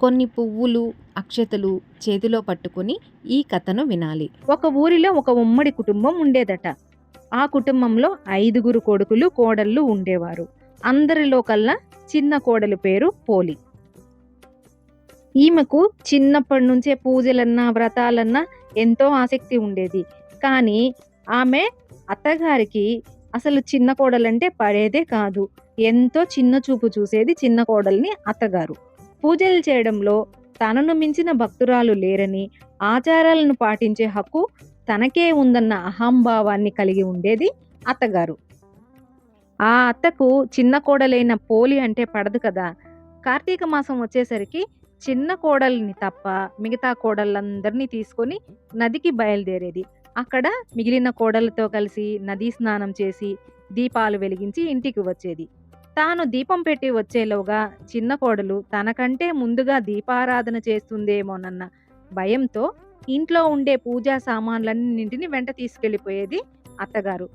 కొన్ని పువ్వులు అక్షతలు చేతిలో పట్టుకొని ఈ కథను వినాలి. ఒక ఊరిలో ఒక ఉమ్మడి కుటుంబం ఉండేదట. ఆ కుటుంబంలో ఐదుగురు కొడుకులు కోడళ్ళు ఉండేవారు. అందరిలో కల్లా చిన్న కోడలు పేరు పోలి. ఈమెకు చిన్నప్పటి నుంచే పూజలన్నా వ్రతాలన్నా ఎంతో ఆసక్తి ఉండేది. కానీ ఆమె అత్తగారికి అసలు చిన్న కోడలంటే పడేదే కాదు. ఎంతో చిన్న చూపు చూసేది చిన్న కోడల్ని అత్తగారు. పూజలు చేయడంలో తనను మించిన భక్తురాలు లేరని ఆచారాలను పాటించే హక్కు తనకే ఉందన్న అహంభావాన్ని కలిగి ఉండేది అత్తగారు. ఆ అత్తకు చిన్న కోడలైన పోలి అంటే పడదు కదా. కార్తీక మాసం వచ్చేసరికి చిన్న కోడల్ని తప్ప మిగతా కోడళ్ళందరినీ తీసుకొని నదికి బయలుదేరేది. అక్కడ మిగిలిన కోడలతో కలిసి నదీ స్నానం చేసి దీపాలు వెలిగించి ఇంటికి వచ్చేది. తాను దీపం పెట్టి వచ్చేలోగా చిన్న కోడలు తనకంటే ముందుగా దీపారాధన చేస్తుందేమోనన్న భయంతో ఇంట్లో ఉండే పూజా సామాన్లన్నింటిని వెంట తీసుకెళ్ళిపోయేది అత్తగారు.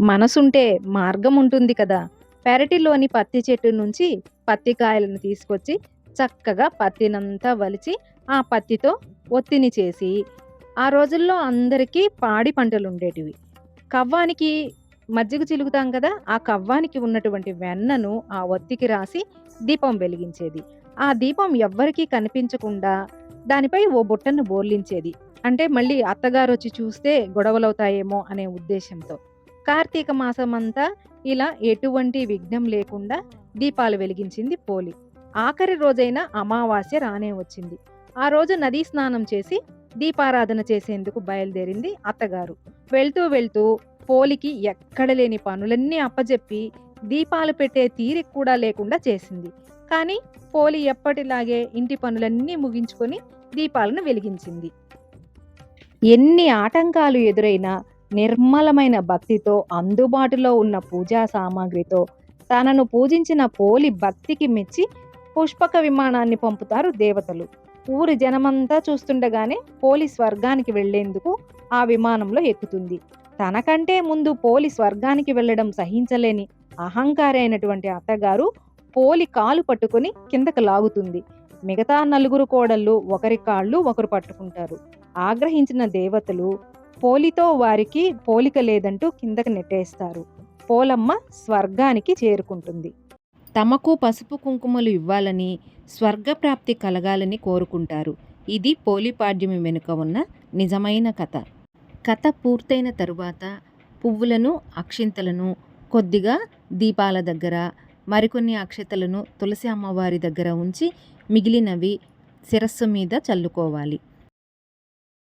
మనసుంటే మార్గం ఉంటుంది కదా. పెరటిలోని పత్తి చెట్టు నుంచి పత్తి కాయలను తీసుకొచ్చి చక్కగా పత్తినంతా వలిచి ఆ పత్తితో ఒత్తిని చేసి ఆ రోజుల్లో అందరికీ పాడి పంటలు ఉండేటివి కవ్వానికి మజ్జిగ చిలుగుతాం కదా ఆ కవ్వానికి ఉన్నటువంటి వెన్నను ఆ ఒత్తికి రాసి దీపం వెలిగించేది. ఆ దీపం ఎవ్వరికీ కనిపించకుండా దానిపై ఓ బుట్టను బోర్లించేది. అంటే మళ్ళీ అత్తగారు వచ్చి చూస్తే గొడవలవుతాయేమో అనే ఉద్దేశంతో. కార్తీక మాసం అంతా ఇలా ఎటువంటి విఘ్నం లేకుండా దీపాలు వెలిగించింది పోలి. ఆఖరి రోజైన అమావాస్య రానే వచ్చింది. ఆ రోజు నదీ స్నానం చేసి దీపారాధన చేసేందుకు బయలుదేరింది అత్తగారు. వెళ్తూ వెళ్తూ పోలికి ఎక్కడ లేని పనులన్నీ అప్పజెప్పి దీపాలు పెట్టే తీరిక కూడా లేకుండా చేసింది. కానీ పోలి ఎప్పటిలాగే ఇంటి పనులన్నీ ముగించుకొని దీపాలను వెలిగించింది. ఎన్ని ఆటంకాలు ఎదురైనా నిర్మలమైన భక్తితో అందుబాటులో ఉన్న పూజా సామాగ్రితో తనను పూజించిన పోలి భక్తికి మెచ్చి పుష్పక విమానాన్ని పంపుతారు దేవతలు. ఊరి జనమంతా చూస్తుండగానే పోలి స్వర్గానికి వెళ్ళేందుకు ఆ విమానంలో ఎక్కుతుంది. తనకంటే ముందు పోలి స్వర్గానికి వెళ్ళడం సహించలేని అహంకారి అయినటువంటి అత్తగారు పోలి కాలు పట్టుకొని కిందకు లాగుతుంది. మిగతా నలుగురు కోడళ్ళు ఒకరి కాళ్ళు ఒకరు పట్టుకుంటారు. ఆగ్రహించిన దేవతలు పోలితో వారికి పోలిక లేదంటూ కిందకు నెట్టేస్తారు. పోలమ్మ స్వర్గానికి చేరుకుంటుంది. తమకు పసుపు కుంకుమలు ఇవ్వాలని స్వర్గప్రాప్తి కలగాలని కోరుకుంటారు. ఇది పోలిపాడ్యమి వెనుక ఉన్న నిజమైన కథ. కథ పూర్తయిన తరువాత పువ్వులను అక్షింతలను కొద్దిగా దీపాల దగ్గర మరికొన్ని అక్షతలను తులసి అమ్మవారి దగ్గర ఉంచి మిగిలినవి శిరస్సు మీద చల్లుకోవాలి.